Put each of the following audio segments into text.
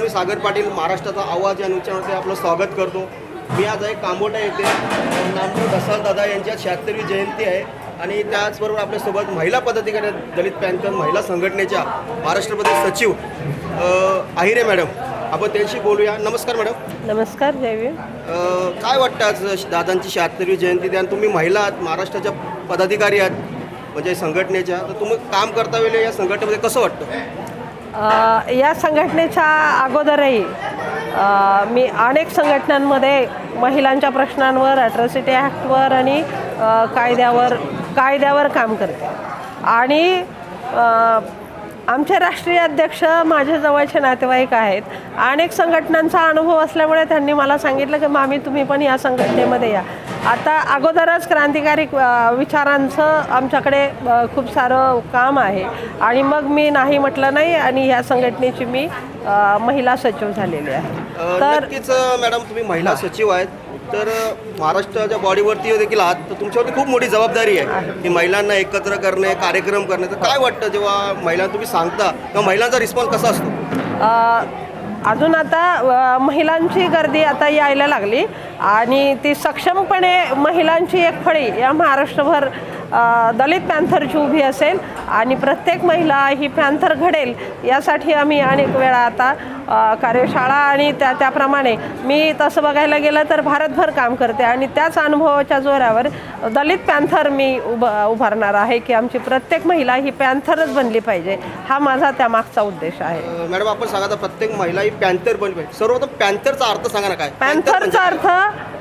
मी सागर पाटील महाराष्ट्राचा आवाज या न्यूजमध्ये आपलं स्वागत करतो. मी आज आहे कांबोटा येथे नामदेव ढसाल दादा यांची आज शहात्तरवी जयंती आहे. आणि त्याचबरोबर आपल्यासोबत महिला पदाधिकारी आहेत, दलित पॅनथर महिला संघटनेच्या महाराष्ट्र प्रदेश सचिव आहिरे मॅडम. आपण त्यांच्याशी बोलूया. नमस्कार मॅडम. नमस्कार जयवीर. अ, काय वाटतं आज दादांची शहात्तरवी जयंती? आहे आणि तुम्ही महिला आहात महाराष्ट्राच्या पदाधिकारी आहात म्हणजे संघटनेच्या तर तुम्ही काम करता वेळेला या संघटनेमध्ये कसं वाटतं? या संघटनेच्या अगोदरही मी अनेक संघटनांमध्ये महिलांच्या प्रश्नांवर अट्रॉसिटी ॲक्टवर आणि कायद्यावर कायद्यावर काम करते. आणि आमचे राष्ट्रीय अध्यक्ष माझे जवळचे नातेवाईक आहेत. अनेक संघटनांचा अनुभव असल्यामुळे त्यांनी मला सांगितलं की मामी तुम्ही पण या संघटनेमध्ये या. आता अगोदरच क्रांतिकारी विचारांचं आमच्याकडे खूप सारं काम आहे. आणि मग मी नाही म्हटलं नाही आणि ह्या संघटनेची मी महिला सचिव झालेली आहे. तर मॅडम तुम्ही महिला सचिव आहेत. तर महाराष्ट्राच्या बॉडीवरती देखील आहात. तर तुमच्यावरती खूप मोठी जबाबदारी आहे की महिलांना एकत्र करणे कार्यक्रम करणे. तर काय वाटतं जेव्हा महिलांना तुम्ही सांगता किंवा महिलांचा रिस्पॉन्स कसा असतो? अजून आता महिलांची गर्दी आता यायला लागली आणि ती सक्षमपणे महिलांची एक फळी या महाराष्ट्रभर दलित पॅन्थरची उभी असेल आणि प्रत्येक महिला ही पॅन्थर घडेल यासाठी आम्ही अनेक वेळा आता कार्यशाळा आणि त्या त्याप्रमाणे मी तसं बघायला गेलं तर भारतभर काम करते आणि त्याच अनुभवाच्या जोरावर दलित पॅन्थर मी उभ उभारणार आहे की आमची प्रत्येक महिला ही पॅन्थरच बनली पाहिजे हा माझा त्यामागचा उद्देश आहे. मॅडम आपण सांगा प्रत्येक महिला ही पॅन्थर बनली पाहिजे. सर्वप्रथम पॅन्थरचा अर्थ सांगा ना काय? पॅन्थरचा अर्थ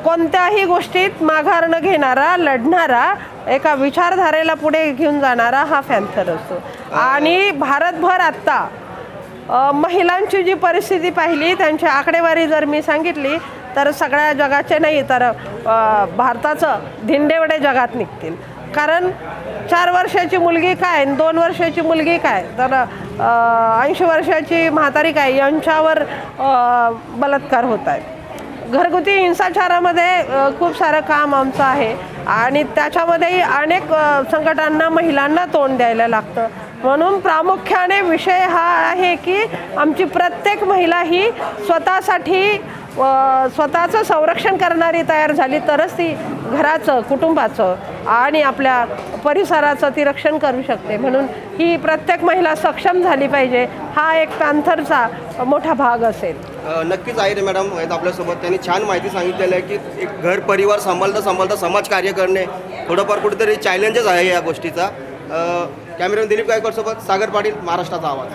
कोणत्याही गोष्टीत माघार न घेणारा लढणारा एका विचारधारेला पुढे घेऊन जाणारा हा फॅन्थर असतो. आणि भारतभर आत्ता महिलांची जी परिस्थिती पाहिली त्यांची आकडेवारी जर मी सांगितली तर सगळ्या जगाचे नाही तर भारताचं धिंडेवडे जगात निघतील. कारण चार वर्षाची मुलगी काय आणि दोन वर्षाची मुलगी काय? तर ऐंशी वर्षाची म्हातारी काय? यांच्यावर बलात्कार होत आहेत घरगुती हिंसाचारामध्ये खूप सारं काम आमचं आहे. आणि त्याच्यामध्येही अनेक संकटांना महिलांना तोंड द्यायला लागतं. म्हणून प्रामुख्याने विषय हा आहे की आमची प्रत्येक महिला ही स्वतःसाठी स्वतःचं संरक्षण करणारी तयार झाली तरच ती घराचं कुटुंबाचं आणि आपल्या परिसराचं ती रक्षण करू शकते. म्हणून ही प्रत्येक महिला सक्षम झाली पाहिजे. हा एक पॅन्थरचा मोठा भाग असेल. नक्कीच आहे रे मॅडम आहेत आपल्यासोबत. त्यांनी छान माहिती सांगितलेलं आहे की एक घर परिवार सांभाळता सांभाळता समाजकार्य करणे थोडंफार कुठेतरी चॅलेंजेस आहे या गोष्टीचा. कॅमेरामॅन दिलीप गायकवाडसोबत सागर पाटील महाराष्ट्राचा आवाज.